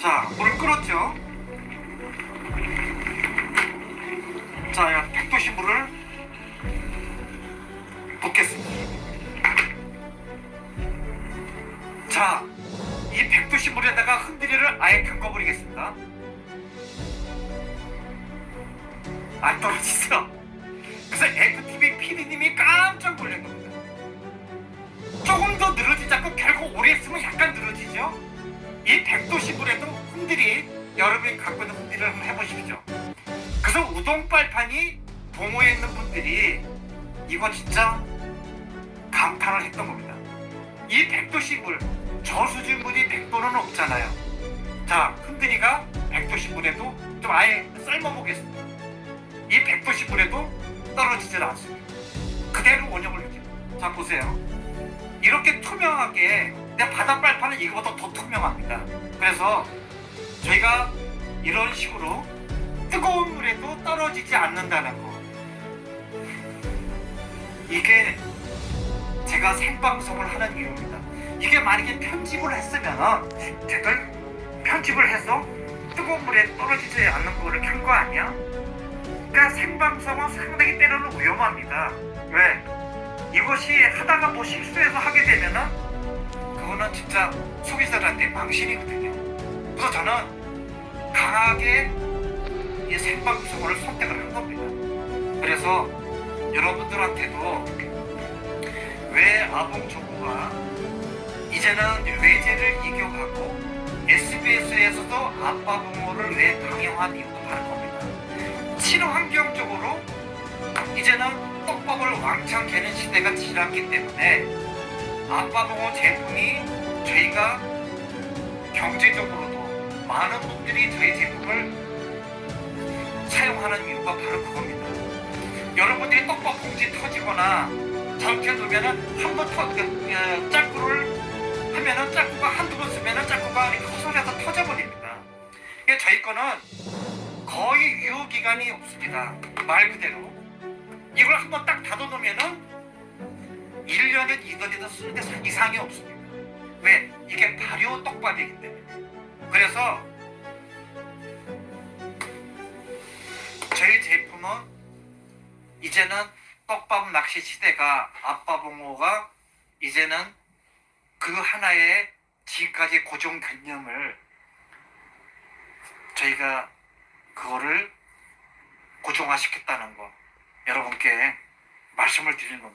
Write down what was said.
자, 물을 끓었죠? 자, 100도씨 물을 붓겠습니다. 자, 이 100도씨 물에다가 흔들이를 아예 담궈버리겠습니다. 안 떨어지죠? 그래서 에그TV PD님이 깜짝 놀란 겁니다. 조금 더 늘어지자고 결국 오래 있으면 약간 늘어지죠? 이 100도씨 물에도 여러분이 갖고 있는 흔들을 한번 해보십시오. 그래서 우동 빨판이 동호에 있는 분들이 이거 진짜 감탄을 했던 겁니다. 이 100도씨 물, 저수지 물이 100도는 없잖아요. 자, 흔들이가 100도씨 물에도 좀 아예 삶아보겠습니다. 이 100도씨 물에도 떨어지질 않습니다. 그대로 원형을 유지. 자, 보세요. 이렇게 투명하게 내 바다 빨판은 이거보다 더 투명합니다. 그래서 저희가 이런 식으로 뜨거운 물에도 떨어지지 않는다는 거. 이게 제가 생방송을 하는 이유입니다. 이게 만약에 편집을 했으면 제가 편집을 해서 뜨거운 물에 떨어지지 않는 거를 켠 거 아니야? 그러니까 생방송은 상당히 때로는 위험합니다. 왜? 이것이 하다가 뭐 실수해서 하게 되면은 그거는 진짜 소비자들한테 망신이거든요. 그래서 저는 강하게 이 생방송을 선택을 한 겁니다. 그래서 여러분들한테도 왜 아봉초구가 이제는 외제를 이겨가고 SBS에서도 아빠 부모를 왜 방영한 이유도 다른 겁니다. 친환경적으로 이제는 떡밥을 왕창 개는 시대가 지났기 때문에 아빠 부모 제품이 저희가 경제적으로도 많은 분들이 저희 제품을 사용하는 이유가 바로 그겁니다. 여러분들이 떡밥 봉지 터지거나 놓으면은 한번 터, 그, 어, 짝구를 하면은 짝구가 한두 번 쓰면은 짝구가 이렇게 헛소리해서 터져버립니다. 이게 저희 거는 거의 유효 기간이 없습니다. 말 그대로. 이걸 한번 딱 닫아놓으면은 1년에 2년에도 쓰는데 이상이 없습니다. 왜? 이게 발효 떡밥이기 때문에. 그래서 저희 제품은 이제는 떡밥 낚시 시대가 아빠 봉호가 이제는 그 하나의 지금까지 고정 개념을 저희가 그거를 고정화시켰다는 거 여러분께 말씀을 드리는 겁니다.